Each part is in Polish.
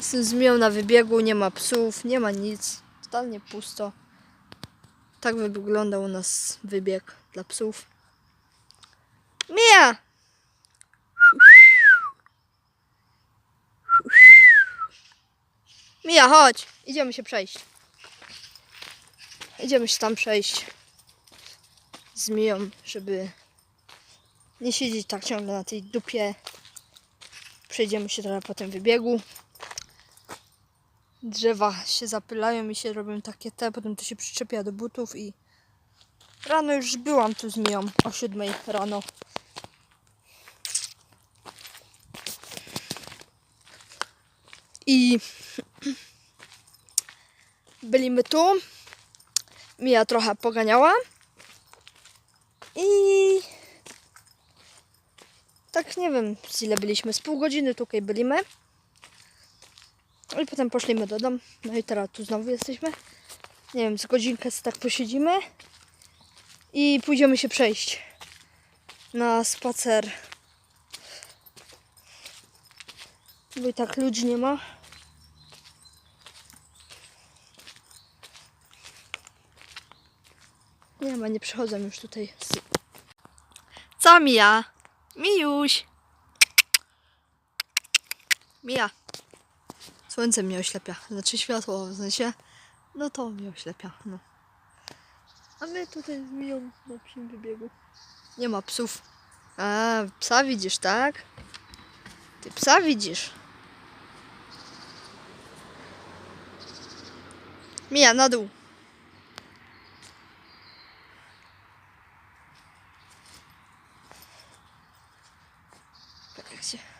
Jestem z Miją na wybiegu, nie ma psów, nie ma nic. Totalnie pusto. Tak by wyglądał u nas wybieg dla psów. Mija! Mija, chodź! Idziemy się przejść. Idziemy się tam przejść. Z Miją, żeby nie siedzieć tak ciągle na tej dupie. Przejdziemy się trochę po tym wybiegu. Drzewa się zapylają i się robią takie te, potem to się przyczepia do butów i rano już byłam tu z Miją o 7 rano. I byliśmy tu. Mija trochę poganiała. I tak nie wiem, z ile byliśmy. Z pół godziny tutaj byliśmy. I potem poszliśmy do domu. No i teraz tu znowu jesteśmy. Nie wiem, z godzinkę tak posiedzimy. I pójdziemy się przejść na spacer. Bo i tak ludzi nie ma. Nie ma, nie przychodzą już tutaj. Co Mija? Mijuś! Mija! Słońce mnie oślepia. Znaczy światło w sensie. No to mnie oślepia. No. A my tutaj z Miją na psim wybiegu. Nie ma psów. A, psa widzisz, tak? Ty psa widzisz. Mija, na dół. Tak się.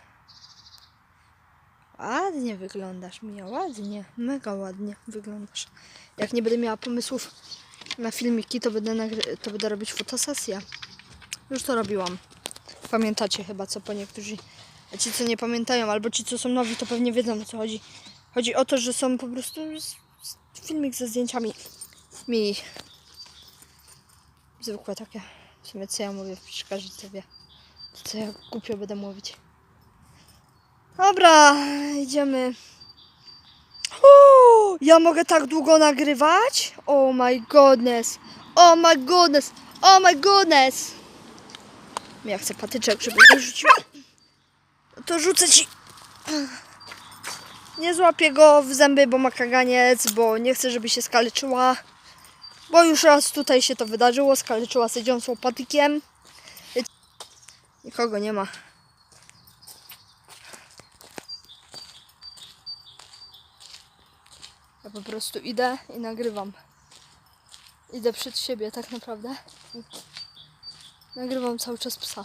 Ładnie wyglądasz, Mija, ładnie. Mega ładnie wyglądasz. Jak nie będę miała pomysłów na filmiki, to będę, to będę robić fotosesję. Już to robiłam. Pamiętacie chyba, co po niektórzy... A ci, co nie pamiętają, albo ci, co są nowi, to pewnie wiedzą, o co chodzi. Chodzi o to, że są po prostu filmik ze zdjęciami mi. Zwykłe takie. W sumie, co ja mówię, przecież każdy to wie. Co ja głupio będę mówić. Dobra, idziemy. O, ja mogę tak długo nagrywać? Oh my goodness. Oh my goodness. Oh my goodness. Ja chcę patyczek, żeby nie rzuciła. To rzucę ci. Nie złapię go w zęby, bo ma kaganiec, bo nie chcę, żeby się skaleczyła. Bo już raz tutaj się to wydarzyło. Skaleczyła sędzią patykiem. Nikogo nie ma. Ja po prostu idę i nagrywam. Idę przed siebie tak naprawdę. Nagrywam cały czas psa.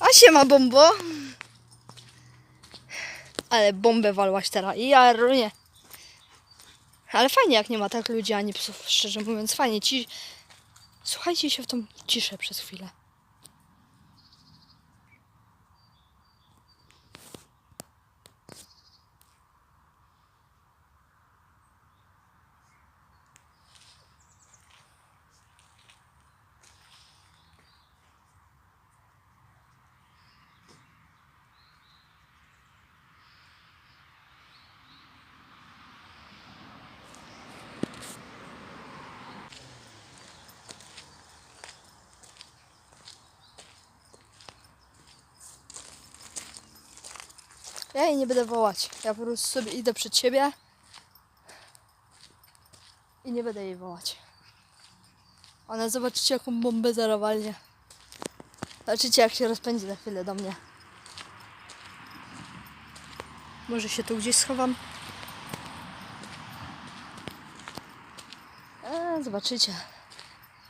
A siema bombo! Ale bombę walłaś teraz. Ja nie. Ale fajnie, jak nie ma tak ludzi ani psów, szczerze mówiąc, fajnie. Ci... Słuchajcie się w tą ciszę przez chwilę. Ja jej nie będę wołać. Ja po prostu sobie idę przed siebie i nie będę jej wołać. Ona zobaczycie jaką bombę zarowalnie. Zobaczycie jak się rozpędzi za chwilę do mnie. Może się tu gdzieś schowam. E, zobaczycie.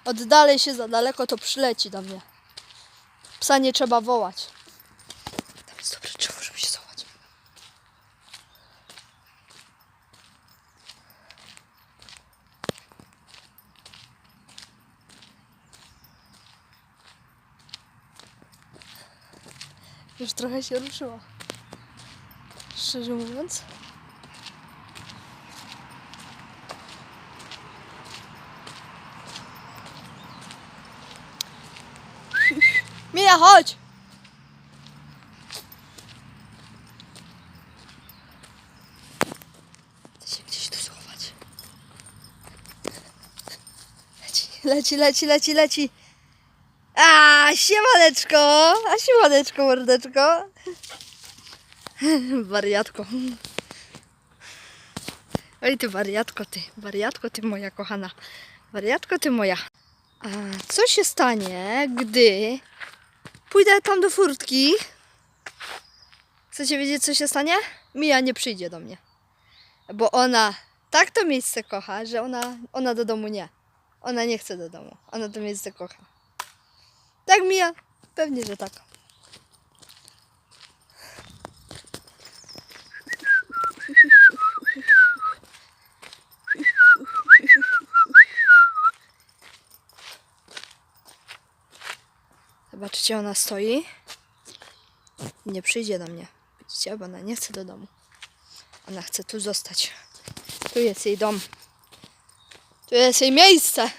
Oddalej się za daleko, to przyleci do mnie. Psa nie trzeba wołać. Już trochę się ruszyła. Szczerze mówiąc. Mija, chodź! Chcę się gdzieś tu schować. Leci, leci, leci, leci! leci. A, siemaneczko! A siemaneczko, mordeczko. Wariatko. Oj ty wariatko ty, wariatko ty moja kochana. Wariatko ty moja. A co się stanie, gdy pójdę tam do furtki? Chcecie wiedzieć, co się stanie? Mija nie przyjdzie do mnie. Bo ona tak to miejsce kocha, że ona, ona do domu nie. Ona nie chce do domu. Ona to miejsce kocha. Tak, Mija? Pewnie, że tak. Zobaczcie, ona stoi nie przyjdzie do mnie. Widzicie, bo ona nie chce do domu. Ona chce tu zostać. Tu jest jej dom. Tu jest jej miejsce.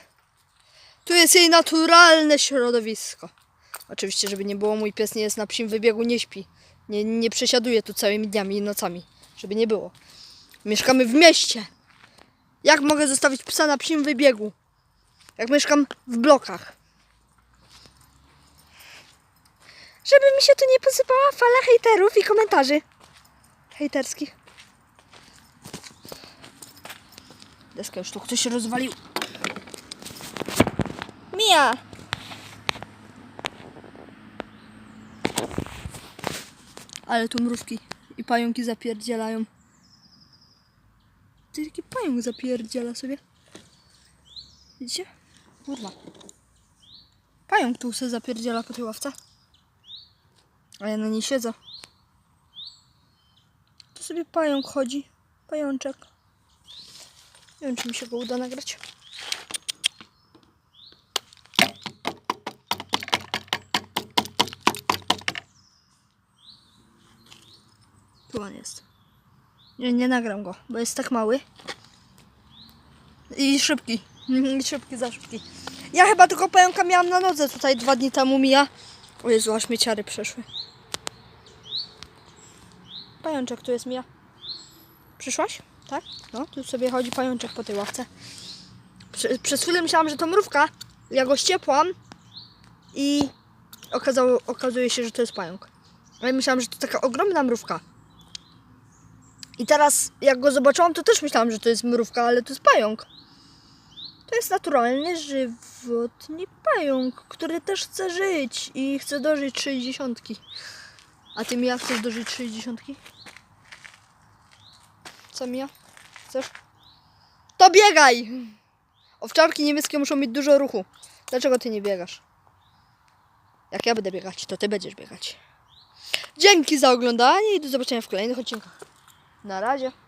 Tu jest jej naturalne środowisko. Oczywiście, żeby nie było, mój pies nie jest na psim wybiegu, nie śpi. Nie, nie przesiaduje tu całymi dniami i nocami. Żeby nie było. Mieszkamy w mieście. Jak mogę zostawić psa na psim wybiegu? Jak mieszkam w blokach. Żeby mi się tu nie posypała fala hejterów i komentarzy hejterskich. Deskę już tu ktoś rozwalił. Mia! Ale tu mrówki i pająki zapierdzielają. Ty taki pająk zapierdziela sobie. Widzicie? Kurwa. Pająk tu se zapierdziela po tej ławce. A ja na niej siedzę. Tu sobie pająk chodzi. Pajączek. Nie wiem, czy mi się go uda nagrać. On jest. Nie, nie nagram go, bo jest tak mały. I szybki. I szybki, za szybki. Ja chyba tylko pająka miałam na nodze tutaj dwa dni temu mija. O Jezu, aż mi ciary przeszły. Pajączek tu jest Mija. Przyszłaś? Tak? No, tu sobie chodzi pajączek po tej ławce. Prze- przez chwilę myślałam, że to mrówka. Ja go ściepłam i okazało, okazuje się, że to jest pająk. Ale myślałam, że to taka ogromna mrówka. I teraz jak go zobaczyłam, to też myślałam, że to jest mrówka, ale to jest pająk. To jest naturalny, żywotni pająk, który też chce żyć i chce dożyć 60. A ty Mija chcesz dożyć 60? Co Mija? Chcesz? To biegaj! Owczarki niemieckie muszą mieć dużo ruchu. Dlaczego ty nie biegasz? Jak ja będę biegać, to ty będziesz biegać. Dzięki za oglądanie i do zobaczenia w kolejnych odcinkach. Na razie.